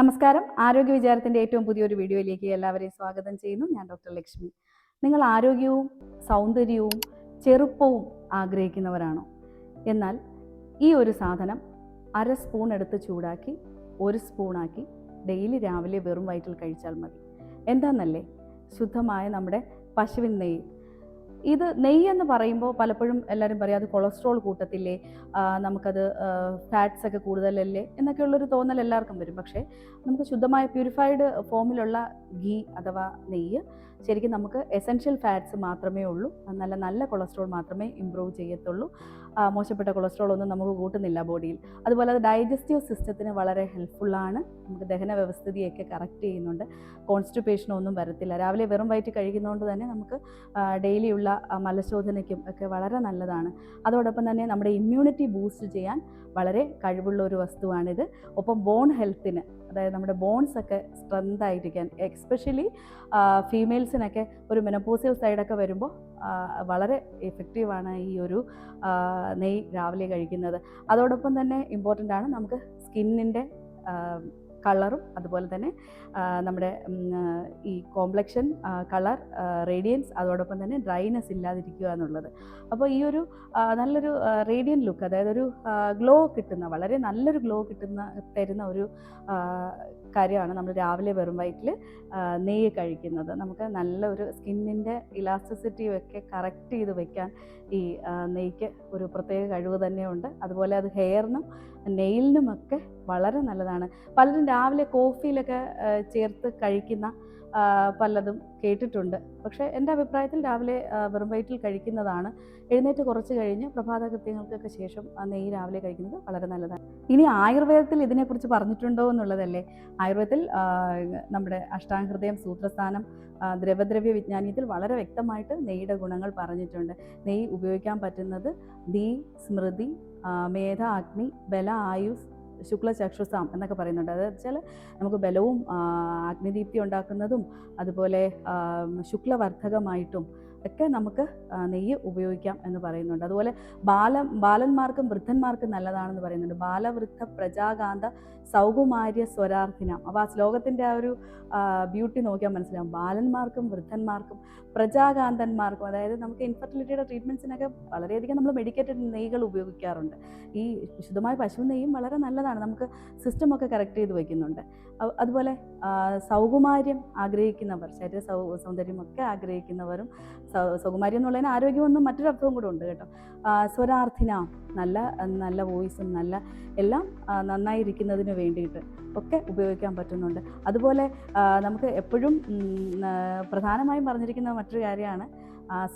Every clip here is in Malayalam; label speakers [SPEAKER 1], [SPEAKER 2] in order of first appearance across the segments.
[SPEAKER 1] നമസ്കാരം. ആരോഗ്യ വിചാരത്തിന്റെ ഏറ്റവും പുതിയൊരു വീഡിയോയിലേക്ക് എല്ലാവരെയും സ്വാഗതം ചെയ്യുന്നു. ഞാൻ ഡോക്ടർ ലക്ഷ്മി. നിങ്ങൾ ആരോഗ്യവും സൗന്ദര്യവും ചെറുപ്പവും ആഗ്രഹിക്കുന്നവരാണോ? എന്നാൽ ഈ ഒരു സാധനം അര സ്പൂൺ എടുത്ത് ചൂടാക്കി ഒരു സ്പൂണാക്കി ഡെയിലി രാവിലെ വെറും വയറ്റിൽ കഴിച്ചാൽ മതി. എന്താണെന്നല്ലേ ശുദ്ധമായ നമ്മുടെ പശുവിൻ നെയ്യ്. ഇത് നെയ്യ് എന്ന് പറയുമ്പോൾ പലപ്പോഴും എല്ലാവരും പറയും അത് കൊളസ്ട്രോൾ കൂട്ടത്തില്ലേ? നമുക്കത് ഫാറ്റ്സ് ഒക്കെ കൂടുതലല്ലേ? എന്നൊക്കെയുള്ളൊരു തോന്നൽ എല്ലാവർക്കും വരും. പക്ഷേ നമുക്ക് ശുദ്ധമായ പ്യൂരിഫൈഡ് ഫോമിലുള്ള ഗീ അഥവാ നെയ്യ് ശരിക്കും നമുക്ക് എസെൻഷ്യൽ ഫാറ്റ്സ് മാത്രമേ ഉള്ളൂ. നല്ല നല്ല കൊളസ്ട്രോൾ മാത്രമേ ഇമ്പ്രൂവ് ചെയ്യത്തുള്ളൂ. മോശപ്പെട്ട കൊളസ്ട്രോൾ ഒന്നും നമുക്ക് കൂട്ടുന്നില്ല ബോഡിയിൽ. അതുപോലെ അത് ഡൈജസ്റ്റീവ് സിസ്റ്റത്തിന് വളരെ ഹെൽപ്ഫുള്ളാണ് നമുക്ക് ദഹന വ്യവസ്ഥിതിയൊക്കെ കറക്റ്റ് ചെയ്യുന്നുണ്ട്. കോൺസ്റ്റിപ്പേഷനൊന്നും വരത്തില്ല. രാവിലെ വെറും വയറ്റ് കഴിക്കുന്നതുകൊണ്ട് തന്നെ നമുക്ക് ഡെയിലിയുള്ള മലശോധനയ്ക്കും ഒക്കെ വളരെ നല്ലതാണ്. അതോടൊപ്പം തന്നെ നമ്മുടെ ഇമ്മ്യൂണിറ്റി ബൂസ്റ്റ് ചെയ്യാൻ വളരെ കഴിവുള്ള ഒരു വസ്തുവാണിത്. ഒപ്പം ബോൺ ഹെൽത്തിന് അതായത് നമ്മുടെ ബോൺസ് ഒക്കെ സ്ട്രെങ്ത് ആയിരിക്കാൻ എക്സ്പെഷ്യലി ഫീമെയിൽസിനൊക്കെ ഒരു മെനപ്പോസിയൽ സൈഡൊക്കെ വരുമ്പോൾ വളരെ എഫക്റ്റീവാണ് ഈ ഒരു നെയ് രാവിലെ കഴിക്കുന്നത്. അതോടൊപ്പം തന്നെ ഇമ്പോർട്ടന്റ് ആണ് നമുക്ക് സ്കിന്നിന്റെ കളറും അതുപോലെ തന്നെ നമ്മുടെ ഈ കോംപ്ലക്ഷൻ കളർ റേഡിയൻസ് അതോടൊപ്പം തന്നെ ഡ്രൈനെസ് ഇല്ലാതിരിക്കുക എന്നുള്ളത്. അപ്പോൾ ഈ ഒരു നല്ലൊരു റേഡിയൻ ലുക്ക് അതായത് ഒരു ഗ്ലോ കിട്ടുന്ന വളരെ നല്ലൊരു ഗ്ലോ കിട്ടുന്ന തരുന്ന ഒരു കാര്യമാണ് നമ്മൾ രാവിലെ വെറും വയറ്റിൽ നെയ്യ് കഴിക്കുന്നത്. നമുക്ക് നല്ല ഒരു സ്കിന്നിന്റെ ഇലാസ്റ്റിസിറ്റിയും ഒക്കെ കറക്റ്റ് ചെയ്ത് വെക്കാൻ ഈ നെയ്ക്ക് ഒരു പ്രത്യേക കഴിവ് തന്നെയുണ്ട്. അതുപോലെ അത് ഹെയറിനും നെയിലിനുമൊക്കെ വളരെ നല്ലതാണ്. പലരും രാവിലെ കോഫിയിലൊക്കെ ചേർത്ത് കഴിക്കുന്ന പലതും കേട്ടിട്ടുണ്ട്. പക്ഷേ എന്റെ അഭിപ്രായത്തിൽ രാവിലെ വെറും വയറ്റിൽ കഴിക്കുന്നതാണ്. എഴുന്നേറ്റ് കുറച്ച് കഴിഞ്ഞ് പ്രഭാത കൃത്യങ്ങൾക്കൊക്കെ ശേഷം നെയ്യ് രാവിലെ കഴിക്കുന്നത് വളരെ നല്ലതാണ്. ഇനി ആയുർവേദത്തിൽ ഇതിനെക്കുറിച്ച് പറഞ്ഞിട്ടുണ്ടോ എന്നുള്ളതല്ലേ? ആയുർവേദത്തിൽ നമ്മുടെ അഷ്ടാംഹൃദയം സൂത്രസ്ഥാനം ദ്രവദ്രവ്യ വിജ്ഞാനീയത്തിൽ വളരെ വ്യക്തമായിട്ട് നെയ്യുടെ ഗുണങ്ങൾ പറഞ്ഞിട്ടുണ്ട്. നെയ്യ് ഉപയോഗിക്കാൻ പറ്റുന്നത് ദീ സ്മൃതി മേധ അഗ്നി ബല ആയുസ് ശുക്ലചക്ഷുസാം എന്നൊക്കെ പറയുന്നുണ്ട്. അതെന്ന് വെച്ചാൽ നമുക്ക് ബലവും അഗ്നിദീപ്തി ഉണ്ടാക്കുന്നതും അതുപോലെ ശുക്ലവർദ്ധകമായിട്ടും ഒക്കെ നമുക്ക് നെയ്യ് ഉപയോഗിക്കാം എന്ന് പറയുന്നുണ്ട്. അതുപോലെ ബാല ബാലന്മാർക്കും വൃദ്ധന്മാർക്കും നല്ലതാണെന്ന് പറയുന്നുണ്ട്. ബാലവൃദ്ധ പ്രജാകാന്ത സൗകുമാര്യ സ്വരാർത്ഥിന. അപ്പോൾ ആ ശ്ലോകത്തിന്റെ ആ ഒരു ബ്യൂട്ടി നോക്കിയാൽ മനസ്സിലാവും. ബാലന്മാർക്കും വൃദ്ധന്മാർക്കും പ്രജാകാന്തന്മാർക്കും അതായത് നമുക്ക് ഇൻഫെർട്ടിലിറ്റിയുടെ ട്രീറ്റ്മെന്റ്സിനൊക്കെ വളരെയധികം നമ്മൾ മെഡിക്കേറ്റഡ് നെയ്കൾ ഉപയോഗിക്കാറുണ്ട്. ഈ ശുദ്ധമായ പശു നെയ്യും വളരെ നല്ലതാണ്. നമുക്ക് സിസ്റ്റമൊക്കെ കറക്റ്റ് ചെയ്ത് വയ്ക്കുന്നുണ്ട് അതുപോലെ സൗകുമാര്യം ആഗ്രഹിക്കുന്നവർ ശരീര സൗ സൗന്ദര്യമൊക്കെ ആഗ്രഹിക്കുന്നവരും സൗ- സൗകുമാര്യം എന്നുള്ളതിന് ആരോഗ്യമെന്നും മറ്റൊരർത്ഥവും കൂടെ ഉണ്ട് കേട്ടോ. സ്വരാർത്ഥിന നല്ല നല്ല വോയിസും നല്ല എല്ലാം നന്നായിരിക്കുന്നതിന് വേണ്ടിയിട്ട് ഒക്കെ ഉപയോഗിക്കാൻ പറ്റുന്നുണ്ട്. അതുപോലെ നമുക്ക് എപ്പോഴും പ്രധാനമായും പറഞ്ഞിരിക്കുന്ന മറ്റൊരു കാര്യമാണ്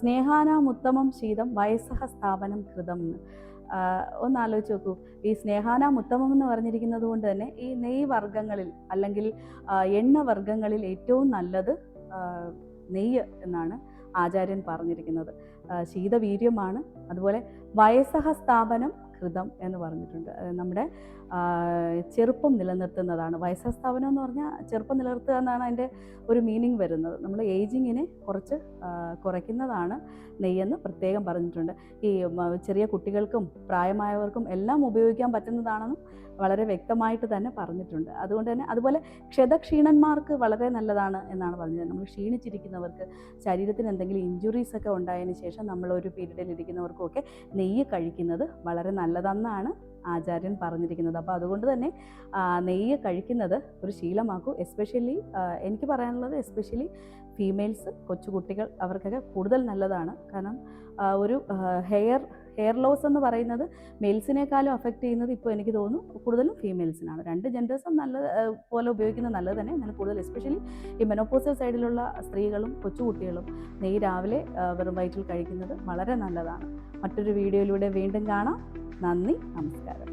[SPEAKER 1] സ്നേഹാനാമുത്തമം ശീതം വയസ്സഹ സ്ഥാപനം കൃതം എന്ന്. ഒന്ന് ആലോചിച്ച് നോക്കൂ ഈ സ്നേഹാനാം ഉത്തമം എന്ന് പറഞ്ഞിരിക്കുന്നത് കൊണ്ട് തന്നെ ഈ നെയ് വർഗങ്ങളിൽ അല്ലെങ്കിൽ എണ്ണ വർഗങ്ങളിൽ ഏറ്റവും നല്ലത് നെയ്യ് എന്നാണ് ആചാര്യൻ പറഞ്ഞിരിക്കുന്നത്. ശീതവീര്യമാണ്. അതുപോലെ വയസ്സഹ സ്ഥാപനം കൃതം എന്ന് പറഞ്ഞിട്ടുണ്ട്. നമ്മുടെ ചെറുപ്പം നിലനിർത്തുന്നതാണ്. വയസ്സഹ സ്ഥാപനം എന്ന് പറഞ്ഞാൽ ചെറുപ്പം നിലനിർത്തുക എന്നാണ് അതിന്റെ ഒരു മീനിങ് വരുന്നത്. നമ്മൾ ഏജിങ്ങിനെ കുറച്ച് കുറയ്ക്കുന്നതാണ് നെയ്യെന്ന് പ്രത്യേകം പറഞ്ഞിട്ടുണ്ട്. ഈ ചെറിയ കുട്ടികൾക്കും പ്രായമായവർക്കും എല്ലാം ഉപയോഗിക്കാൻ പറ്റുന്നതാണെന്നും വളരെ വ്യക്തമായിട്ട് തന്നെ പറഞ്ഞിട്ടുണ്ട്. അതുകൊണ്ട് തന്നെ അതുപോലെ ക്ഷതക്ഷീണന്മാർക്ക് വളരെ നല്ലതാണ് എന്നാണ് പറഞ്ഞത്. നമ്മൾ ക്ഷീണിച്ചിരിക്കുന്നവർക്ക് ശരീരത്തിന് എന്തെങ്കിലും ഇഞ്ചുറീസ് ഒക്കെ ഉണ്ടായതിന് ശേഷം നമ്മൾ ഒരു പീരീഡിൽ ഇരിക്കുന്നവർക്കും ഒക്കെ നെയ്യ് കഴിക്കുന്നത് വളരെ നല്ലതെന്നാണ് ആചാര്യൻ പറഞ്ഞിരിക്കുന്നത്. അപ്പോൾ അതുകൊണ്ട് തന്നെ നെയ്യ് കഴിക്കുന്നത് ഒരു ശീലമാക്കൂ. എസ്പെഷ്യലി എനിക്ക് പറയാനുള്ളത് എസ്പെഷ്യലി ഫീമെയിൽസ് കൊച്ചുകുട്ടികൾ അവർക്കൊക്കെ കൂടുതൽ നല്ലതാണ്. കാരണം ഒരു ഹെയർ ഹെയർ ലോസ് എന്ന് പറയുന്നത് മെയിൽസിനേക്കാളും അഫക്റ്റ് ചെയ്യുന്നത് ഇപ്പോൾ എനിക്ക് തോന്നുന്നു കൂടുതലും ഫീമെയിൽസിനാണ് രണ്ട് ജെൻഡേഴ്സും നല്ല പോലെ ഉപയോഗിക്കുന്നത് നല്ലത് തന്നെ. എന്നാൽ കൂടുതൽ എസ്പെഷ്യലി ഈ മെനോപ്പോസൽ സൈഡിലുള്ള സ്ത്രീകളും കൊച്ചുകുട്ടികളും നെയ്യ് രാവിലെ വെറും വയറ്റിൽ കഴിക്കുന്നത് വളരെ നല്ലതാണ്. മറ്റൊരു വീഡിയോയിലൂടെ വീണ്ടും കാണാം. നന്ദി നമസ്കാരം.